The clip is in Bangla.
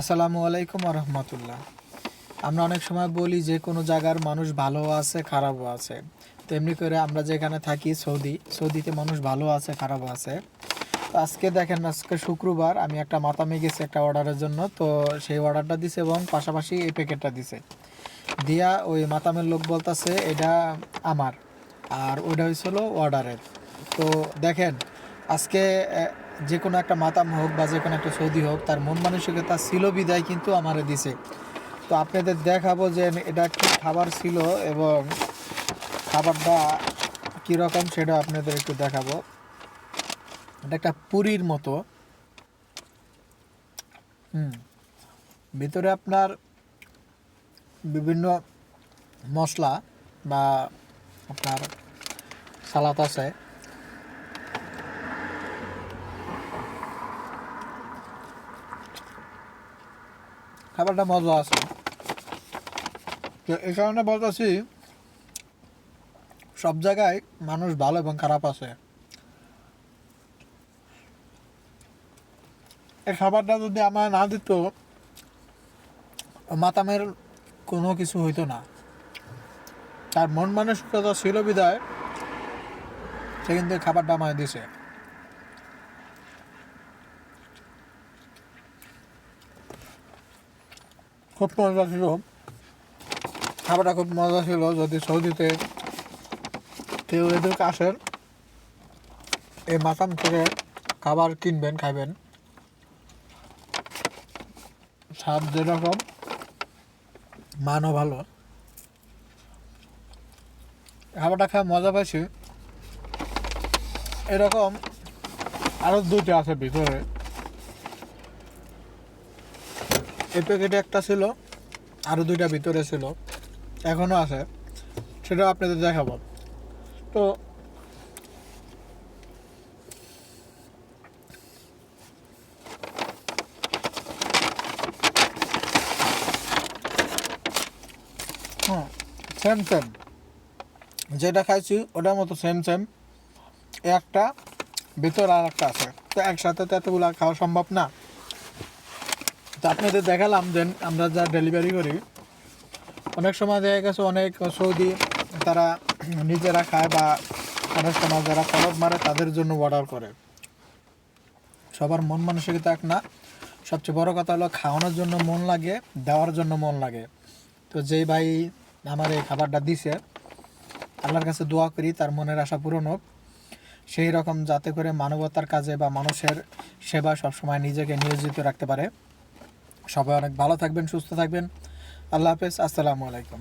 আসসালামু আলাইকুম রহমতুল্লাহ আমরা অনেক সময় বলি যে কোনো জায়গার মানুষ ভালো আছে, খারাপও আছে। তো এমনি করে আমরা যেখানে থাকি, সৌদি, সৌদিতে মানুষ ভালো আছে, খারাপও আছে। তো আজকে দেখেন, আজকে শুক্রবার, আমি একটা মাতামে গেছি একটা অর্ডারের জন্য। তো সেই অর্ডারটা দিছে এবং পাশাপাশি এই প্যাকেটটা দিছে। দিয়া ওই মাতামের লোক বলতেছে, এটা আমার। আর ওইটা হয়েছিল অর্ডারের। তো দেখেন, আজকে যে কোনো একটা মাতাম হোক বা যে কোনো একটা সৌদি হোক, তার মন মানসিকতা ছিল বিদায় কিন্তু আমারে দিছে। তো আপনাদের দেখাবো যে এটা কি খাবার ছিল এবং খাবারটা কীরকম সেটা আপনাদের একটু দেখাবো। এটা একটা পুরীর মতো। হুম, ভিতরে আপনার বিভিন্ন মশলা বা আপনার সালাদ আছে। খাবারটা মজা আছে। তো এই কারণে বলতেছি, সব জায়গায় মানুষ ভালো এবং খারাপ আছে। এই খাবারটা যদি আমার না দিত, মাতামের কোনো কিছু হইতো না। তার মন মানসিকতা ছিল বিদায় সে কিন্তু খাবারটা আমায় দিছে। খুব মজা ছিল। খাবারটা খুব মজা ছিল, যদি সৌদিতে কেউ এদিকে আসেন, এই মাতাম থেকে খাবার কিনবেন খাবেন স্বাদ যেরকম, মানও ভালো। খাবারটা খেয়ে মজা পাইছি। এরকম আরও দুইটা আছে ভিতরে। এই প্যাকেটে একটা ছিল আরও দুইটা ভিতরে ছিল এখনও আছে, সেটা আপনাদের দেখাবো। তো হ্যাঁ সেম সেম যেটা খাইছি, ওটার মতো সেম সেম একটা, ভিতর আর একটা আছে। তো একসাথে তো এতগুলো খাওয়া সম্ভব না। তো আপনাদের দেখালাম যে আমরা যা ডেলিভারি করি, অনেক সময় দেখা গেছে অনেক সৌদি তারা নিজেরা খায় বা অনেক সময় যারা খরচ মারে, তাদের জন্য অর্ডার করে। সবার মন মানসিকতা এক না। সবচেয়ে বড় কথা হলো খাওয়ানোর জন্য মন লাগে, দেওয়ার জন্য মন লাগে। তো যেই ভাই আমার এই খাবারটা দিছে, আল্লাহর কাছে দোয়া করি, তার মনের আশা পূরণ হোক। সেই রকম যাতে করে মানবতার কাজে বা মানুষের সেবা সবসময় নিজেকে নিয়োজিত রাখতে পারে। সবাই অনেক ভালো থাকবেন সুস্থ থাকবেন। আল্লাহ হাফেজ আসসালামু আলাইকুম।